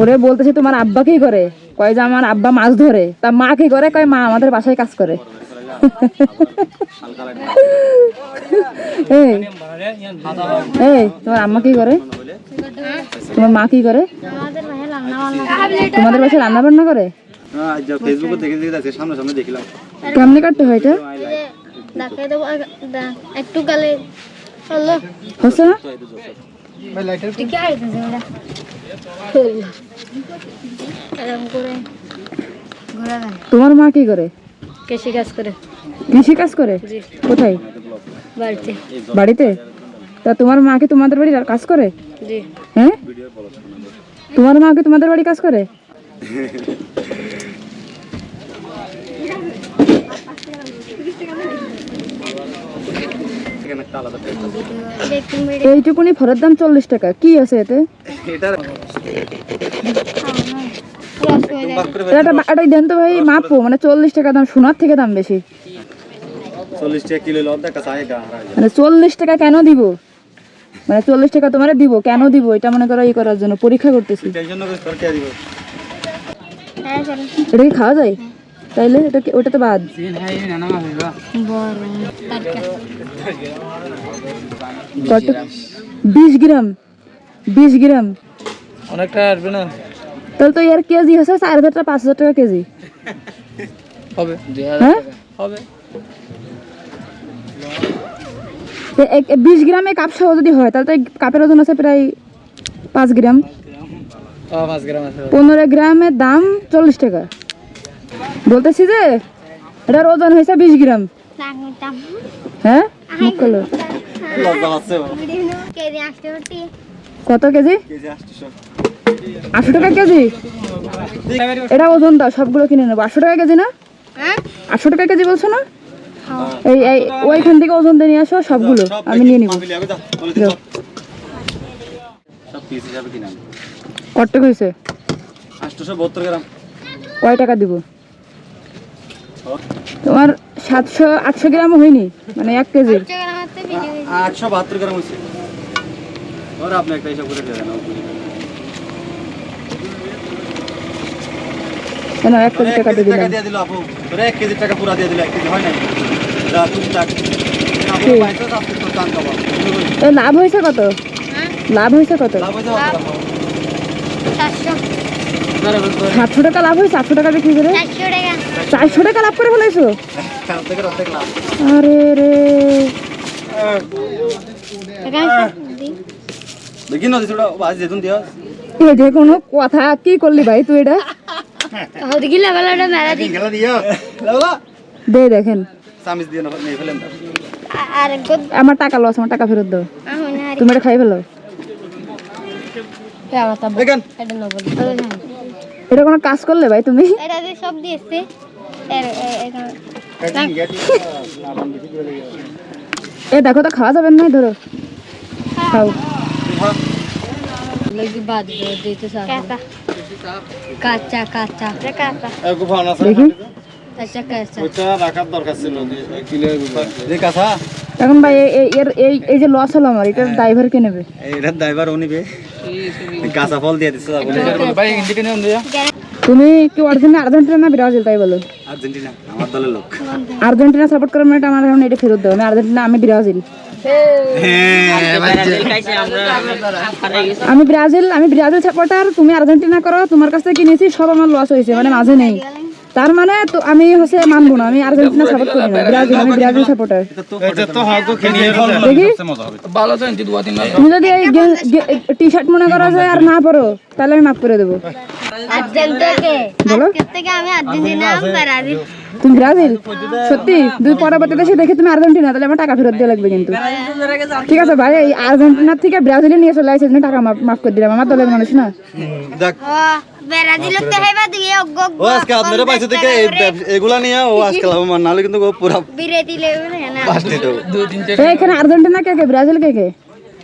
ওরে বলতেছে তোমার আব্বা কি করে? কয় যে আমার আব্বা মাছ ধরে। তা মা কি করে? কয় মা আমাদের বাসায় কাজ করে। এই এই, তোমার আম্মা কি করে? তোমার মা কি করে? তোমাদের বাসায় রান্না বান্না করে? ফেসবুকে কাটতে হয় এটা? একটু গালে হচ্ছে না? তোমার মা কি করে? কৃষি কাজ করে কৃষি কাজ করে? কোথায়? বাড়িতে। বাড়িতে? তা তোমার মা কি তোমাদের বাড়ি কাজ করে? হ্যাঁ? তোমার মা কি তোমাদের বাড়ি কাজ করে এখানে একটা আলাদা এইটুকুনি ফলের দাম চল্লিশ টাকা। কি আছে এতে? এটার দেন তো ভাই মাপো মানে চল্লিশ টাকা দাম সোনার থেকে দাম বেশি। মানে চল্লিশ টাকা কেন দিব? মানে চল্লিশ টাকা তোমার দিব কেন দিব? এটা মনে করো ই করার জন্য পরীক্ষা করতেছি। এটা কি খাওয়া যায়? তাইলে এটা ওটা তো বাদ। কত বিশ গ্রাম বিশ গ্রাম। অনেকটা আসবে না? তাহলে তো এর কেজি হচ্ছে চার হাজার টাকা পাঁচ হাজার টাকা কেজি। হবে। হ্যাঁ? হবে। বিশ গ্রামে কাপ সহ যদি হয় তাহলে তো কাপের ওজন আছে প্রায় পাঁচ গ্রাম। পনেরো গ্রামের দাম চল্লিশ টাকা। বলতেছি যে এটার ওজন হয়েছে বিশ গ্রাম। হ্যাঁ? কত কেজি? আটশো টাকা কেজি? এটা ওজন দাও সবগুলো কিনে নেব। আটশো টাকা কেজি না? হ্যাঁ আটশো টাকা কেজি বলছো না? এই এই ওইখান থেকে ওজন দিয়ে নিয়ে আসো সবগুলো। আমি নিয়ে নিবো। কত হয়েছে? কয় টাকা দিব? তোমার সাতশো আটশো গ্রাম হয়নি? মানে এক কেজি? আটশো বাহাত্তর গ্রাম হয়েছে। ওরা আপনি একটা হিসাব করে দিয়ে দেন কেন এক কেজি টাকা দিয়ে টাকা দিলাম। দিয়ে দিল আপু। তোরা এক কেজি টাকা পুরা দিয়ে দিল এক কেজি হয় নাই? যা টুকটাক আপু কি? পাইছো আপনি তো দাম পাবো তো লাভ হয়েছে কত? হ্যাঁ? লাভ হয়েছে কত? লাভ সাতশো। সাতশো টাকা লাভ হয়েছে আটশো টাকা বিক্রি করে? চারশো টাকা লাভ করে ফেলেছো আরে রে। দেখি না যেতুন দিয়া। যে কোনো কথা কি করলি ভাই তুই এটা? হো দেখি লেভেলটা মেলা দি গেলা দিয়া। লাউলা দে দেখেন। সামিস দিয়ে নিয়ে ফেলেন। আর আমার টাকা লস আমার টাকা ফেরত দাও। তুমি এটা খাই ফেলো। এটা কোনো কাজ করলে ভাই তুমি? এটা সব দিয়েছে। এর এ- দেখো তো খাওয়া যাবে না ধরো। খাও। কাঁচা এখন ভাই এই এই যে লস হলো আমার এটার ড্রাইভার কে নেবে? এটার ড্রাইভার ও নিবে। কাঁচা ফল দিয়ে দিচ্ছে ভাই তুমি কি আর্জেন্টিনা আর্জেন্টিনা না ব্রাজিল তাই বলো? আর্জেন্টিনা আমার দলের লোক। আর্জেন্টিনা সাপোর্ট করার মানে আমার এখন এটা ফেরত দাও আমি আর্জেন্টিনা আমি ব্রাজিল আমি ব্রাজিল আমি ব্রাজিল সাপোর্টার তুমি আর্জেন্টিনা করো তোমার কাছ থেকে কিনেছি সব আমার লস হয়েছে মানে মাঝে নেই। তার মানে তো আমি হচ্ছে মানবো না আমি আর্জেন্টিনা সাপোর্ট করি না ব্রাজিল আমি ব্রাজিল সাপোর্টার দেখি। তুমি যদি এই টি শার্ট মনে করো যে আর না পরো তাহলে আমি মাফ করে দেবো। বলো। থেকে আমি আর্জেন্টিনা ব্রাজিল তুমি ব্রাজিল? সত্যি? দুই পরবর্তী দেশে দেখে তুমি আর্জেন্টিনা তাহলে আমার টাকা ফেরত দিয়ে লাগবে কিন্তু। ঠিক আছে ভাই এই আর্জেন্টিনার থেকে ব্রাজিলে নিয়ে চলে আসছে টাকা মাফ মাফ করে দিলাম আমার দলের মানুষ না। এখানে আর্জেন্টিনা কে কে? ব্রাজিল কে কে?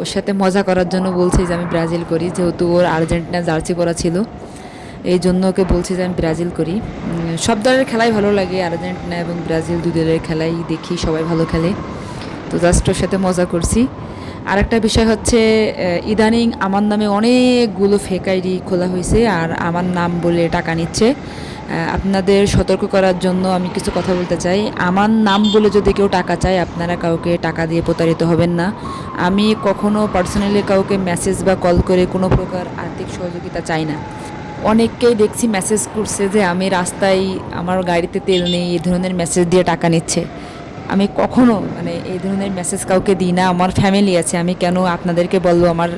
ওর সাথে মজা করার জন্য বলছি যে আমি ব্রাজিল করি, যেহেতু ওর আর্জেন্টিনা জার্সি পরা ছিল। এই জন্য ওকে বলছি যে আমি ব্রাজিল করি। সব দলের খেলাই ভালো লাগে, আর্জেন্টিনা এবং ব্রাজিল দু দলের খেলাই দেখি, সবাই ভালো খেলে। তো জাস্ট ওর সাথে মজা করছি। আর একটা বিষয় হচ্ছে ইদানিং আমার নামে অনেকগুলো ফেক আইডি খোলা হয়েছে আর আমার নাম বলে টাকা নিচ্ছে। আপনাদের সতর্ক করার জন্য আমি কিছু কথা বলতে চাই। আমার নাম বলে যদি কেউ টাকা চায়, আপনারা কাউকে টাকা দিয়ে প্রতারিত হবেন না। আমি কখনো পার্সোনালি কাউকে মেসেজ বা কল করে কোনো প্রকার আর্থিক সহযোগিতা চাই না। অনেককেই দেখছি মেসেজ করছে যে, আমি রাস্তায় আমার গাড়িতে তেল নেই এই ধরনের মেসেজ দিয়ে টাকা নিচ্ছে। আমি কখনো মানে এই ধরনের মেসেজ কাউকে দিই না। আমার ফ্যামিলি আছে, আমি কেন আপনাদেরকে বলব? আমার,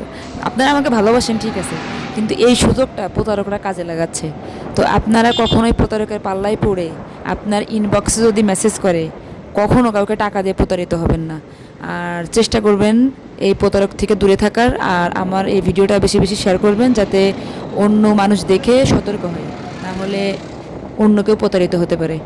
আপনারা আমাকে ভালোবাসেন, ঠিক আছে। কিন্তু এই সুযোগটা প্রতারকরা কাজে লাগাচ্ছে। তো আপনারা কখনোই প্রতারকের পাল্লায় পড়ে আপনার ইনবক্সে যদি মেসেজ করে কখনও কাউকে টাকা দিয়ে প্রতারিত হবেন না। আর চেষ্টা করবেন এই প্রতারক থেকে দূরে থাকার, আর আমার এই ভিডিওটা বেশি বেশি শেয়ার করবেন যাতে অন্য মানুষ দেখে সতর্ক হয়। না হলে অন্য কেউ প্রতারিত হতে পারে।